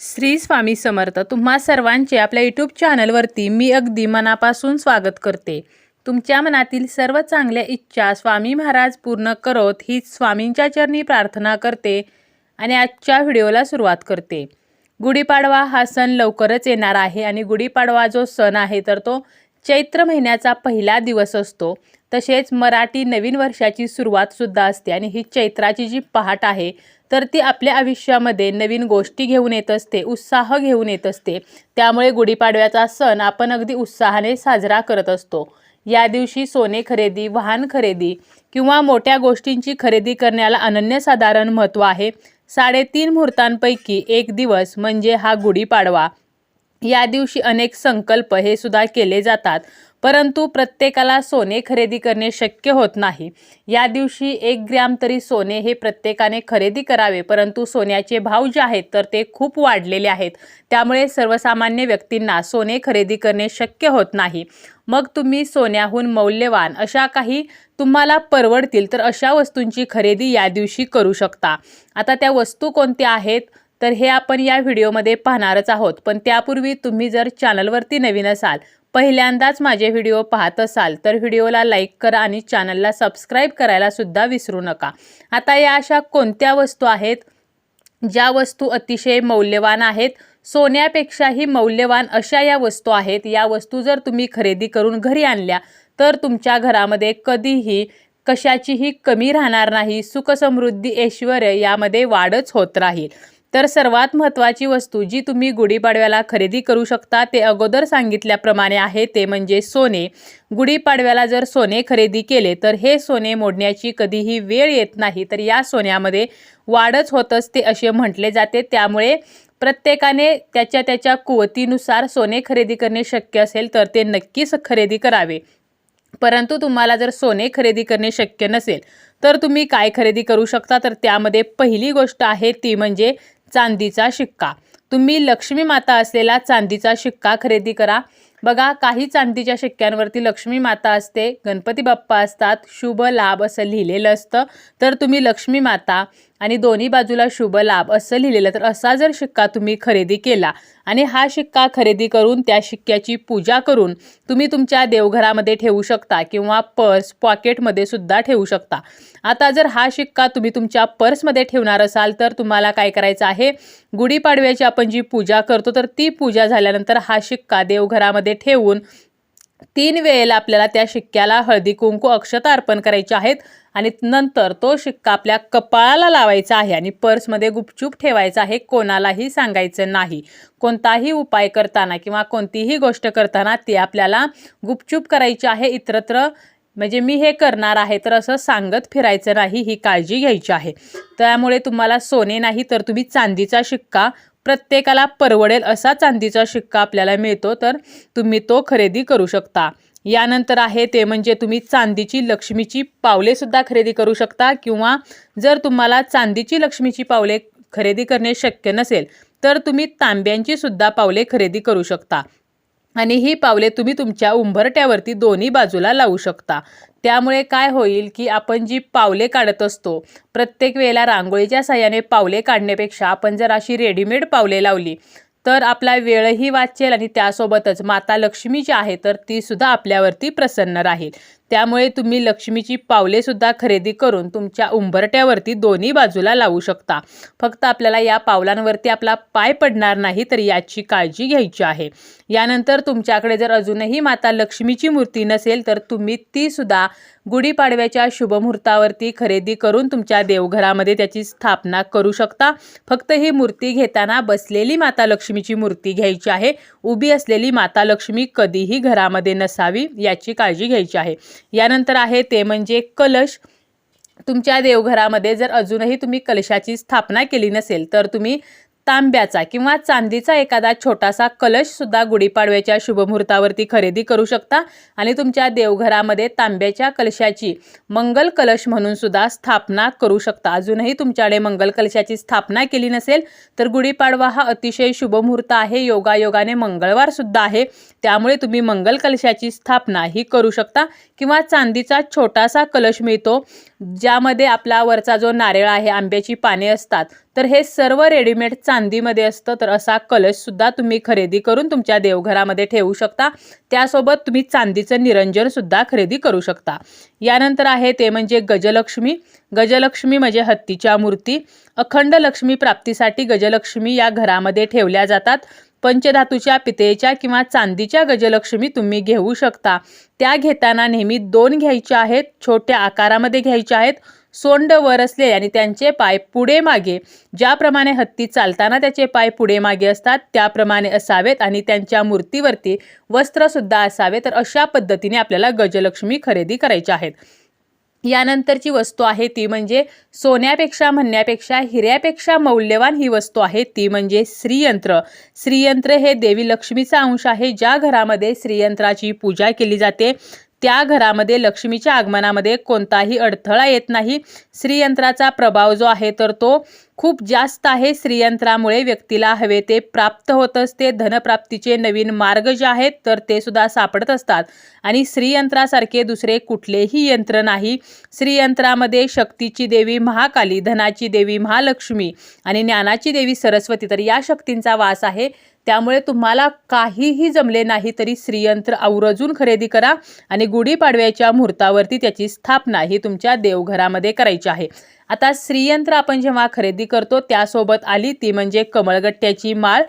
श्री स्वामी समर्थ तुम्हा सर्वांचे आपल्या यूट्यूब चॅनलवरती मी अगदी मनापासून स्वागत करते. तुमच्या मनातील सर्व चांगल्या इच्छा स्वामी महाराज पूर्ण करोत ही स्वामींच्या चरणी प्रार्थना करते आणि आजच्या व्हिडिओला सुरुवात करते. गुढीपाडवा हा सण लवकरच येणार आहे आणि गुढीपाडवा जो सण आहे तर तो चैत्र महिन्याचा पहिला दिवस असतो. तसेच मराठी नवीन वर्षाची सुरुवातसुद्धा असते आणि ही चैत्राची जी पहाट आहे तर ती आपल्या आयुष्यामध्ये नवीन गोष्टी घेऊन येत असते उत्साह घेऊन येत असते. त्यामुळे गुढीपाडव्याचा सण आपण अगदी उत्साहाने साजरा करत असतो. या दिवशी सोने खरेदी वाहन खरेदी किंवा मोठ्या गोष्टींची खरेदी करण्याला अनन्यसाधारण महत्त्व आहे. साडेतीन मुहूर्तांपैकी एक दिवस म्हणजे हा गुढीपाडवा. या दिवशी अनेक संकल्प हे सुद्धा केले जातात. परंतु प्रत्येकाला सोने खरेदी करणे शक्य होत नाही. या दिवशी एक ग्रॅम तरी सोने हे प्रत्येकाने खरेदी करावे परंतु सोन्याचे भाव जे आहेत तर ते खूप वाढलेले आहेत. त्यामुळे सर्वसामान्य व्यक्तींना सोने खरेदी करणे शक्य होत नाही. मग तुम्ही सोन्याहून मौल्यवान अशा काही तुम्हाला परवडतील तर अशा वस्तूंची खरेदी या दिवशी करू शकता. आता त्या वस्तू कोणत्या आहेत? तर हे आपण या व्हिडिओमध्ये पाहणारच आहोत. पण त्यापूर्वी तुम्ही जर चॅनलवरती नवीन असाल पहिल्यांदाच माझे व्हिडिओ पाहत असाल तर व्हिडिओला लाईक करा आणि चॅनलला सबस्क्राईब करायला सुद्धा विसरू नका. आता या अशा कोणत्या वस्तू आहेत? ज्या वस्तू अतिशय मौल्यवान आहेत सोन्यापेक्षाही मौल्यवान अशा या वस्तू आहेत या वस्तू जर तुम्ही खरेदी करून घरी आणल्या तर तुमच्या घरामध्ये कधीही कशाचीही कमी राहणार नाही सुखसमृद्धी ऐश्वर यामध्ये वाढच होत राहील. तर सर्वात महत्त्वाची वस्तू जी तुम्ही गुढीपाडव्याला खरेदी करू शकता ते अगोदर सांगितल्याप्रमाणे आहे ते म्हणजे सोने. गुढीपाडव्याला जर सोने खरेदी केले तर हे सोने मोडण्याची कधीही वेळ येत नाही तर या सोन्यामध्ये वाढच होत असते असे म्हटले जाते. त्यामुळे प्रत्येकाने त्याच्या त्याच्या कुवतीनुसार सोने खरेदी करणे शक्य असेल तर ते नक्कीच खरेदी करावे. परंतु तुम्हाला जर सोने खरेदी करणे शक्य नसेल तर तुम्ही काय खरेदी करू शकता? तर त्यामध्ये पहिली गोष्ट आहे ती म्हणजे चांदीचा शिक्का. तुम्ही लक्ष्मी माता असलेला चांदीचा शिक्का खरेदी करा. बघा काही चांदीच्या शिक्क्यांवरती लक्ष्मी माता असते गणपती बाप्पा असतात शुभ लाभ असं लिहिलेलं असतं. तर तुम्ही लक्ष्मी माता आणि दोन्ही बाजूला शुभ लाभ असं लिहिलेलं तर असा जर शिक्का तुम्ही खरेदी केला आणि हा शिक्का खरेदी करून त्या शिक्क्याची पूजा करून तुम्ही तुमच्या देवघरामध्ये ठेवू शकता किंवा पर्स पॉकेटमध्ये सुद्धा ठेवू शकता. आता जर हा शिक्का तुम्ही तुमच्या पर्समध्ये ठेवणार असाल तर तुम्हाला काय करायचं आहे? गुढीपाडव्याची आपण जी पूजा करतो तर ती पूजा झाल्यानंतर हा शिक्का देवघरामध्ये ठेवून तीन वेळेला आपल्याला त्या शिक्क्याला हळदी कुंकू अक्षता अर्पण करायचे आहेत आणि नंतर तो शिक्का आपल्या कपाळाला लावायचा आहे आणि पर्समध्ये गुपचूप ठेवायचा आहे कोणालाही सांगायचं नाही. कोणताही उपाय करताना किंवा कोणतीही गोष्ट करताना ती आपल्याला गुपचूप करायची आहे इतरत्र म्हणजे मी हे करणार आहे तर असं सांगत फिरायचं नाही ही काळजी घ्यायची आहे. त्यामुळे तुम्हाला सोने नाही तर तुम्ही चांदीचा शिक्का प्रत्येकाला परवडेल असा चांदीचा शिक्का आपल्याला मिळतो तर तुम्ही तो खरेदी करू शकता. यानंतर आहे ते म्हणजे तुम्ही चांदीची लक्ष्मीची पावलेसुद्धा खरेदी करू शकता किंवा जर तुम्हाला चांदीची लक्ष्मीची पावले खरेदी करणे शक्य नसेल तर तुम्ही तांब्यांची सुद्धा पावले खरेदी करू शकता. आणि ही पावले तुम्ही तुमच्या उंबरट्यावरती दोन्ही बाजूला लावू शकता. त्यामुळे काय होईल की आपण जी पावले काढत असतो प्रत्येक वेळेला रांगोळीच्या साह्याने पावले काढण्यापेक्षा आपण जर अशी रेडीमेड पावले लावली तर आपला वेळही वाचेल आणि त्यासोबतच माता लक्ष्मी जी आहे तर ती सुद्धा आपल्यावरती प्रसन्न राहील. त्यामुळे तुम्ही लक्ष्मीची पावलेसुद्धा खरेदी करून तुमच्या उंबरट्यावरती दोन्ही बाजूला लावू शकता. फक्त आपल्याला या पावलांवरती आपला पाय पडणार नाही तर याची काळजी घ्यायची आहे. यानंतर तुमच्याकडे जर अजूनही माता लक्ष्मीची मूर्ती नसेल तर तुम्ही तीसुद्धा गुढीपाडव्याच्या शुभमुहूर्तावरती खरेदी करून तुमच्या देवघरामध्ये त्याची स्थापना करू शकता. फक्त ही मूर्ती घेताना बसलेली माता लक्ष्मीची मूर्ती घ्यायची आहे. उभी असलेली माता लक्ष्मी कधीही घरामध्ये नसावी याची काळजी घ्यायची आहे. यानंतर आहे ते म्हणजे कलश. तुमच्या देवघरामध्ये जर अजूनही तुम्ही कलशाची स्थापना केली नसेल तर तुम्ही तांब्याचा किंवा चांदीचा एखादा छोटासा कलश सुद्धा गुढीपाडव्याच्या शुभमुहूर्तावरती खरेदी करू शकता. आणि तुमच्या देवघरामध्ये तांब्याच्या कलशाची मंगल कलश म्हणून सुद्धा स्थापना करू शकता. अजूनही तुमच्याकडे मंगल कलशाची स्थापना केली नसेल तर गुढीपाडवा हा अतिशय शुभमुहूर्त आहे. योगायोगाने मंगळवार सुद्धा आहे. त्यामुळे तुम्ही मंगल कलशाची स्थापना ही करू शकता. किंवा चांदीचा छोटासा कलश मिळतो ज्यामध्ये आपला वरचा जो नारळ आहे आंब्याची पाने असतात तर हे सर्व रेडीमेड चांदीमध्ये असतं. तर असा कलशसुद्धा तुम्ही खरेदी करून तुमच्या देवघरामध्ये ठेवू शकता. त्यासोबत तुम्ही चांदीचं निरंजनसुद्धा खरेदी करू शकता. यानंतर आहे ते म्हणजे गजलक्ष्मी. गजलक्ष्मी म्हणजे हत्तीच्या मूर्ती. अखंड लक्ष्मी प्राप्तीसाठी गजलक्ष्मी या घरामध्ये ठेवल्या जातात. पंचधातूच्या पितेच्या किंवा चांदीच्या गजलक्ष्मी तुम्ही घेऊ शकता. त्या घेताना नेहमी दोन घ्यायच्या आहेत. छोट्या आकारामध्ये घ्यायच्या आहेत. सोंड वर असलेले आणि त्यांचे पाय पुढे मागे ज्याप्रमाणे हत्ती चालताना त्याचे पाय पुढे मागे असतात त्याप्रमाणे असावेत आणि त्यांच्या मूर्तीवरती वस्त्रसुद्धा असावे तर अशा पद्धतीने आपल्याला गजलक्ष्मी खरेदी करायच्या आहेत. यानंतरची वस्तू आहे ती म्हणजे सोन्यापेक्षा म्हणण्यापेक्षा हिऱ्यापेक्षा मौल्यवान ही वस्तू आहे ती म्हणजे श्रीयंत्र. श्रीयंत्र हे देवी लक्ष्मीचा अंश आहे ज्या घरामध्ये श्रीयंत्राची पूजा केली जाते. त्या घरामध्ये लक्ष्मीच्या आगमनामध्ये कोणताही अडथळा येत नाही. श्रीयंत्राचा प्रभाव जो आहे तर तो खूप जास्त आहे. श्रीयंत्रामुळे व्यक्तीला हवे ते प्राप्त होत असते धनप्राप्तीचे नवीन मार्ग जे आहेत तर ते सुद्धा सापडत असतात. आणि श्रीयंत्रासारखे दुसरे कुठलेही यंत्र नाही. श्रीयंत्रामध्ये शक्तीची देवी महाकाली धनाची देवी महालक्ष्मी आणि ज्ञानाची देवी सरस्वती तर या शक्तींचा वास आहे. त्यामुळे तुम्हाला काहीही जमले नाही तरी श्रीयंत्र आवर्जून खरेदी करा आणि गुढीपाडव्याच्या मुहूर्तावरती त्याची स्थापना ही तुमच्या देवघरामध्ये करायची आहे. आता श्रीयंत्र आपण जेव्हा खरेदी करतो त्यासोबत आली ती म्हणजे कमळगट्ट्याची माळ.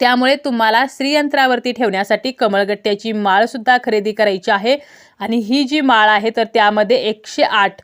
त्यामुळे तुम्हाला श्रीयंत्रावरती ठेवण्यासाठी कमळगट्ट्याची माळसुद्धा खरेदी करायची आहे. आणि ही जी माळ आहे तर त्यामध्ये एकशे आठ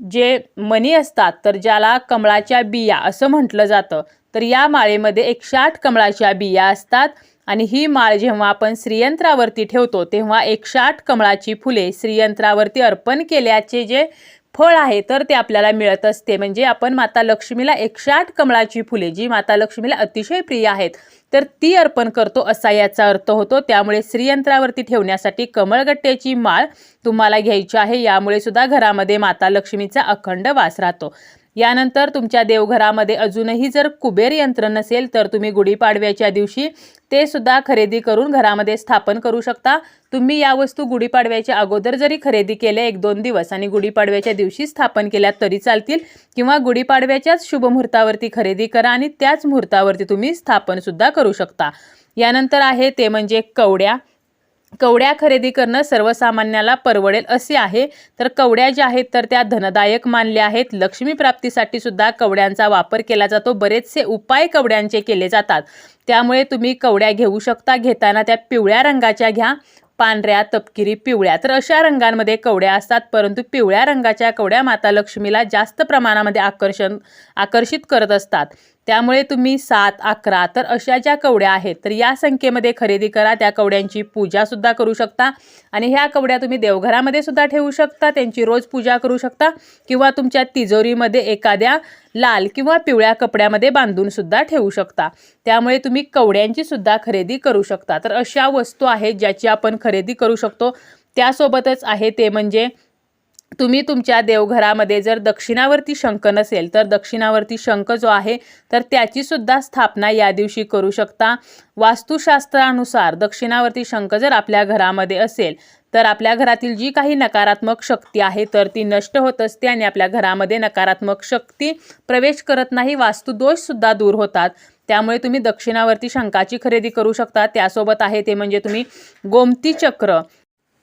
जे मनी असतात तर ज्याला कमळाच्या बिया असं म्हटलं जातं. तर या माळेमध्ये एकशे आठ कमळाच्या बिया असतात आणि ही माळ जेव्हा आपण श्रीयंत्रावरती ठेवतो तेव्हा एकशे आठ कमळाची फुले श्रीयंत्रावरती अर्पण केल्याचे जे फळ आहे तर ते आपल्याला मिळत असते. म्हणजे आपण माता लक्ष्मीला एकशे आठ कमळाची फुले जी माता लक्ष्मीला अतिशय प्रिय आहेत तर ती अर्पण करतो असा याचा अर्थ होतो. त्यामुळे श्रीयंत्रावरती ठेवण्यासाठी कमळगट्ट्याची माळ तुम्हाला घ्यायची आहे. यामुळे सुद्धा घरामध्ये माता लक्ष्मीचा अखंड वास राहतो. यानंतर तुमच्या देवघरामध्ये अजूनही जर कुबेर यंत्र नसेल तर तुम्ही गुढीपाडव्याच्या दिवशी ते सुद्धा खरेदी करून घरामध्ये स्थापन करू शकता. तुम्ही या वस्तू गुढीपाडव्याच्या अगोदर जरी खरेदी केल्या एक दोन दिवस आणि गुढीपाडव्याच्या दिवशी स्थापन केल्या तरी चालतील किंवा गुढीपाडव्याच्याच शुभ मुहूर्तावरती खरेदी करा आणि त्याच मुहूर्तावरती तुम्ही स्थापनसुद्धा करू शकता. यानंतर आहे ते म्हणजे कवड्या. कवड्या खरेदी करणं सर्वसामान्याला परवडेल असे आहे. तर कवड्या ज्या आहेत तर त्या धनदायक मानल्या आहेत. लक्ष्मी प्राप्तीसाठी सुद्धा कवड्यांचा वापर केला जातो. बरेचसे उपाय कवड्यांचे केले जातात. त्यामुळे तुम्ही कवड्या घेऊ शकता. घेताना त्या पिवळ्या रंगाच्या घ्या. पांढऱ्या तपकिरी पिवळ्या. तर अशा रंगांमध्ये कवड्या असतात. परंतु पिवळ्या रंगाच्या कवड्या माता लक्ष्मीला जास्त प्रमाणामध्ये आकर्षण आकर्षित करत असतात. त्यामुळे तुम्ही सात अकरा तर अशा ज्या कवड्या आहेत तर या संख्येमध्ये खरेदी करा. त्या कवड्यांची पूजासुद्धा करू शकता आणि ह्या कवड्या तुम्ही देवघरामध्ये सुद्धा ठेवू शकता. त्यांची रोज पूजा करू शकता किंवा तुमच्या तिजोरीमध्ये एखाद्या लाल किंवा पिवळ्या कपड्यामध्ये बांधून सुद्धा ठेवू शकता. त्यामुळे तुम्ही कवड्यांची सुद्धा खरेदी करू शकता. तर अशा वस्तू आहेत ज्याची आपण खरेदी करू शकतो. त्यासोबतच आहे ते म्हणजे तुम्ही तुमच्या देवघरामध्ये जर दक्षिणावरती शंख नसेल तर दक्षिणावरती शंख जो आहे तर त्याचीसुद्धा स्थापना या दिवशी करू शकता. वास्तुशास्त्रानुसार दक्षिणावरती शंख जर आपल्या घरामध्ये असेल तर आपल्या घरातील जी काही नकारात्मक शक्ती आहे तर ती नष्ट होत असते आणि आपल्या घरामध्ये नकारात्मक शक्ती प्रवेश करत नाही वास्तुदोषसुद्धा दूर होतात. त्यामुळे तुम्ही दक्षिणावरती शंखाची खरेदी करू शकता. त्यासोबत आहे ते म्हणजे तुम्ही गोमती चक्र.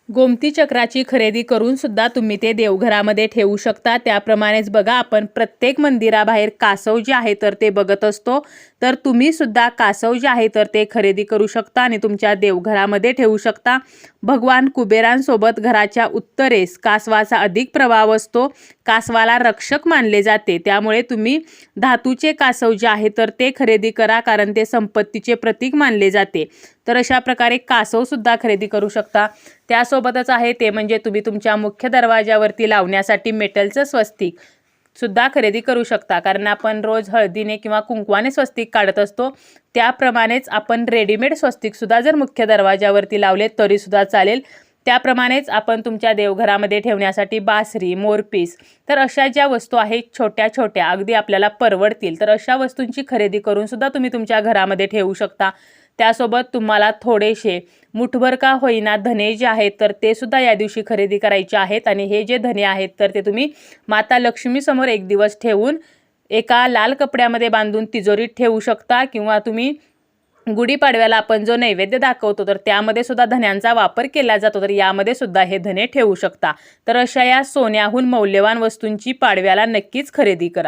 गोमती चक्राची खरेदी करून सुद्धा तुम्ही ते देवघरामध्ये ठेवू शकता. त्याप्रमाणेच बघा आपण प्रत्येक मंदिराबाहेर कासव जे आहे तर ते बघत असतो. तर तुम्ही सुद्धा कासव जे आहे तर ते खरेदी करू शकता आणि तुमच्या देवघरामध्ये ठेवू शकता. भगवान कुबेरांसोबत घराच्या उत्तरेस कासवाचा अधिक प्रभाव असतो. कासवाला रक्षक मानले जाते. त्यामुळे तुम्ही धातूचे कासव जे आहे तर ते खरेदी करा कारण ते संपत्तीचे प्रतीक मानले जाते. तर अशा प्रकारे कासवसुद्धा खरेदी करू शकता. सोबतच आहे ते म्हणजे तुम्ही तुमच्या मुख्य दरवाजावरती लावण्यासाठी मेटलचं स्वस्तिक सुद्धा खरेदी करू शकता. कारण आपण रोज हळदीने किंवा कुंकवाने स्वस्तिक काढत असतो. त्याप्रमाणेच आपण रेडीमेड स्वस्तिकसुद्धा जर मुख्य दरवाजावरती लावले तरीसुद्धा चालेल. त्याप्रमाणेच आपण तुमच्या देवघरामध्ये ठेवण्यासाठी बासरी मोरपीस तर अशा ज्या वस्तू आहेत छोट्या छोट्या अगदी आपल्याला परवडतील तर अशा वस्तूंची खरेदी करून सुद्धा तुम्ही तुमच्या घरामध्ये ठेवू शकता. त्यासोबत तुम्हाला थोडेसे मुठभर का होईना धने जे आहेत तर ते सुद्धा या दिवशी खरेदी करायचे आहेत. आणि हे जे धने आहेत तर ते तुम्ही माता लक्ष्मीसमोर एक दिवस ठेवून एका लाल कपड्यामध्ये बांधून तिजोरीत ठेवू शकता किंवा तुम्ही गुढीपाडव्याला आपण जो नैवेद्य दाखवतो तर त्यामध्ये सुद्धा धन्यांचा वापर केला जातो तर यामध्ये सुद्धा हे धने ठेवू शकता. तर अशा या सोन्याहून मौल्यवान वस्तूंची पाडव्याला नक्कीच खरेदी करा.